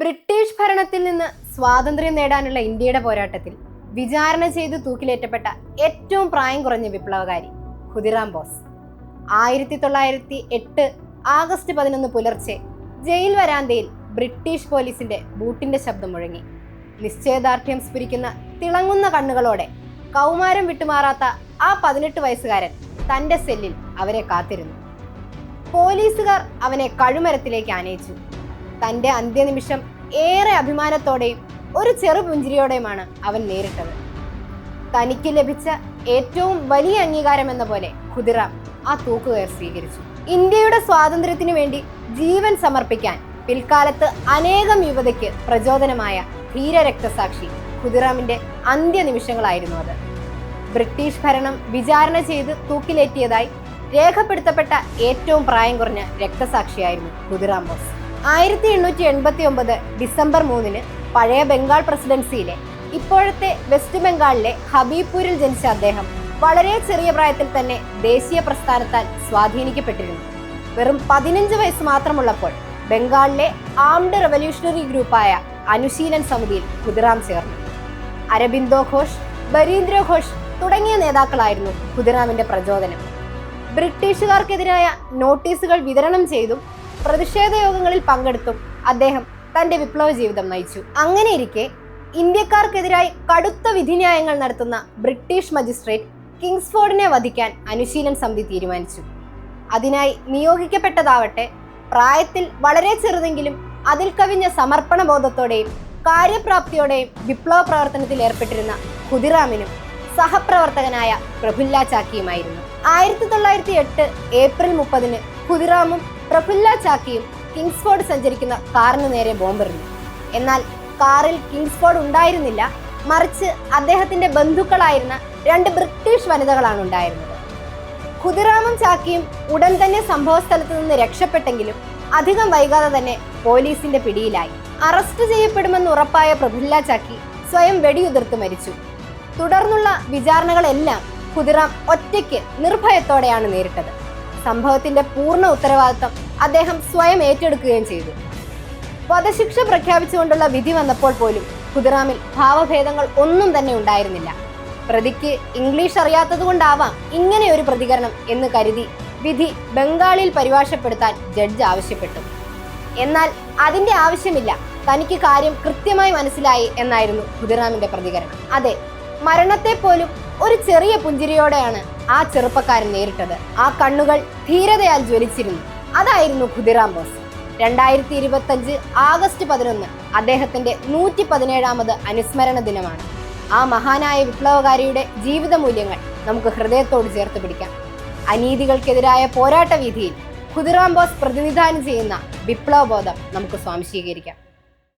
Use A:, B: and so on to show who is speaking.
A: British ഭരണത്തിൽ നിന്ന് സ്വാതന്ത്ര്യം നേടാനുള്ള ഇന്ത്യയുടെ പോരാട്ടത്തിൽ വിചാരണ ചെയ്ത് തൂക്കിലേറ്റപ്പെട്ട ഏറ്റവും പ്രായം കുറഞ്ഞ വിപ്ലവകാരി ഖുദിറാം ബോസ്. ആയിരത്തി തൊള്ളായിരത്തി എട്ട് ആഗസ്റ്റ് പതിനൊന്ന് പുലർച്ചെ ജയിൽ വരാന്തയിൽ ബ്രിട്ടീഷ് പോലീസിന്റെ ബൂട്ടിന്റെ ശബ്ദം മുഴങ്ങി. നിശ്ചയദാർഢ്യം സ്ഫുരിക്കുന്ന തിളങ്ങുന്ന കണ്ണുകളോടെ കൗമാരം വിട്ടുമാറാത്ത ആ പതിനെട്ട് വയസ്സുകാരൻ തന്റെ സെല്ലിൽ അവരെ കാത്തിരുന്നു. പോലീസുകാർ അവനെ കഴുമരത്തിലേക്ക് ആനയിച്ചു. തന്റെ അന്ത്യനിമിഷം ഏറെ അഭിമാനത്തോടെയും ഒരു ചെറു പുഞ്ചിരിയോടെയുമാണ് അവൻ നേരിട്ടത്. തനിക്ക് ലഭിച്ച ഏറ്റവും വലിയ അംഗീകാരം എന്ന പോലെ ഖുദിറാം ആ തൂക്കുകയർ സ്വീകരിച്ചു. ഇന്ത്യയുടെ സ്വാതന്ത്ര്യത്തിനു വേണ്ടി ജീവൻ സമർപ്പിക്കാൻ പിൽക്കാലത്ത് അനേകം യുവതയ്ക്ക് പ്രചോദനമായ ധീരരക്തസാക്ഷി ഖുദിറാമിന്റെ അന്ത്യനിമിഷങ്ങളായിരുന്നു അത്. ബ്രിട്ടീഷ് ഭരണം വിചാരണ ചെയ്ത് തൂക്കിലേറ്റിയതായി രേഖപ്പെടുത്തപ്പെട്ട ഏറ്റവും പ്രായം കുറഞ്ഞ രക്തസാക്ഷിയായിരുന്നു ഖുദിറാം ബോസ്. ആയിരത്തി എണ്ണൂറ്റി എൺപത്തി ഒമ്പത് ഡിസംബർ മൂന്നിന് പഴയ ബംഗാൾ പ്രസിഡൻസിയിലെ ഇപ്പോഴത്തെ വെസ്റ്റ് ബംഗാളിലെ ഹബീബ്പൂരിൽ ജനിച്ച അദ്ദേഹം വളരെ ചെറിയ പ്രായത്തിൽ തന്നെ ദേശീയ പ്രസ്ഥാനത്താൽ സ്വാധീനിക്കപ്പെട്ടിരുന്നു. വെറും പതിനഞ്ച് വയസ്സ് മാത്രമുള്ളപ്പോൾ ബംഗാളിലെ ആംഡ് റെവല്യൂഷണറി ഗ്രൂപ്പായ അനുശീലൻ സമിതിയിൽ ഖുദിറാം ചേർന്നു. അരബിന്ദോ ഘോഷ് ബരീന്ദ്ര ഘോഷ് തുടങ്ങിയ നേതാക്കളായിരുന്നു ഖുദിറാമിന്റെ പ്രചോദനം. ബ്രിട്ടീഷുകാർക്കെതിരായ നോട്ടീസുകൾ വിതരണം ചെയ്തും പ്രതിഷേധ യോഗങ്ങളിൽ പങ്കെടുത്തും അദ്ദേഹം തന്റെ വിപ്ലവ ജീവിതം നയിച്ചു. അങ്ങനെയിരിക്കെ ഇന്ത്യക്കാർക്കെതിരായി കടുത്ത വിധിന്യായങ്ങൾ നടത്തുന്ന ബ്രിട്ടീഷ് മജിസ്ട്രേറ്റ് കിങ്സ്ഫോർഡിനെ വധിക്കാൻ അനുശീലൻ സമിതി തീരുമാനിച്ചു. അതിനായി നിയോഗിക്കപ്പെട്ടതാവട്ടെ പ്രായത്തിൽ വളരെ ചെറുതെങ്കിലും അതിൽ കവിഞ്ഞ സമർപ്പണ ബോധത്തോടെയും കാര്യപ്രാപ്തിയോടെയും വിപ്ലവ പ്രവർത്തനത്തിൽ ഏർപ്പെട്ടിരുന്ന ഖുദിറാമിനും സഹപ്രവർത്തകനായ പ്രഫുല്ല ചാക്കിയുമായിരുന്നു. ആയിരത്തി തൊള്ളായിരത്തി എട്ട് ഏപ്രിൽ മുപ്പതിന് ഖുദിറാമും പ്രഫുല്ല ചാക്കിയും കിങ്സ്ഫോർഡ് സഞ്ചരിക്കുന്ന കാറിന് നേരെ ബോംബെറിഞ്ഞു. എന്നാൽ കാറിൽ കിങ്സ്ഫോർഡ് ഉണ്ടായിരുന്നില്ല. മറിച്ച് അദ്ദേഹത്തിന്റെ ബന്ധുക്കളായിരുന്ന രണ്ട് ബ്രിട്ടീഷ് വനിതകളാണ് ഉണ്ടായിരുന്നത്. ഖുദിറാമും ചാക്കിയും ഉടൻ തന്നെ സംഭവ സ്ഥലത്ത് നിന്ന് രക്ഷപ്പെട്ടെങ്കിലും അധികം വൈകാതെ തന്നെ പോലീസിന്റെ പിടിയിലായി. അറസ്റ്റ് ചെയ്യപ്പെടുമെന്ന് ഉറപ്പായ പ്രഫുല്ല ചാക്കി സ്വയം വെടിയുതിർത്ത് മരിച്ചു. തുടർന്നുള്ള വിചാരണകളെല്ലാം ഖുദിറാം ഒറ്റയ്ക്ക് നിർഭയത്തോടെയാണ് നേരിട്ടത്. സംഭവത്തിന്റെ പൂർണ ഉത്തരവാദിത്തം അദ്ദേഹം സ്വയം ഏറ്റെടുക്കുകയും ചെയ്തു. വധശിക്ഷ പ്രഖ്യാപിച്ചുകൊണ്ടുള്ള വിധി വന്നപ്പോൾ പോലും ഖുദിറാമിൽ ഭാവഭേദങ്ങൾ ഒന്നും തന്നെ ഉണ്ടായിരുന്നില്ല. പ്രതിക്ക് ഇംഗ്ലീഷ് അറിയാത്തതുകൊണ്ടാവാം ഇങ്ങനെ ഒരു പ്രതികരണം എന്ന് കരുതി വിധി ബംഗാളിൽ പരിഭാഷപ്പെടുത്താൻ ജഡ്ജ് ആവശ്യപ്പെട്ടു. എന്നാൽ അതിന്റെ ആവശ്യമില്ല. തനിക്ക് കാര്യം കൃത്യമായി മനസ്സിലായി എന്നായിരുന്നു ഖുദിറാമിന്റെ പ്രതികരണം. അതെ മരണത്തെ പോലും ഒരു ചെറിയ പുഞ്ചിരിയോടെയാണ് ആ ചെറുപ്പക്കാരൻ നേരിട്ടത്. ആ കണ്ണുകൾ ധീരതയാൽ ജ്വലിച്ചിരുന്നു. അതായിരുന്നു ഖുദിറാം ബോസ്. രണ്ടായിരത്തി ഇരുപത്തഞ്ച് ആഗസ്റ്റ് പതിനൊന്ന് അദ്ദേഹത്തിന്റെ നൂറ്റി പതിനേഴാമത് അനുസ്മരണ ദിനമാണ്. ആ മഹാനായ വിപ്ലവകാരിയുടെ ജീവിത മൂല്യങ്ങൾ നമുക്ക് ഹൃദയത്തോട് ചേർത്ത് പിടിക്കാം. അനീതികൾക്കെതിരായ പോരാട്ട വീതിയിൽ ഖുദിറാം ബോസ് പ്രതിനിധാനം ചെയ്യുന്ന വിപ്ലവബോധം നമുക്ക് സ്വാംശീകരിക്കാം.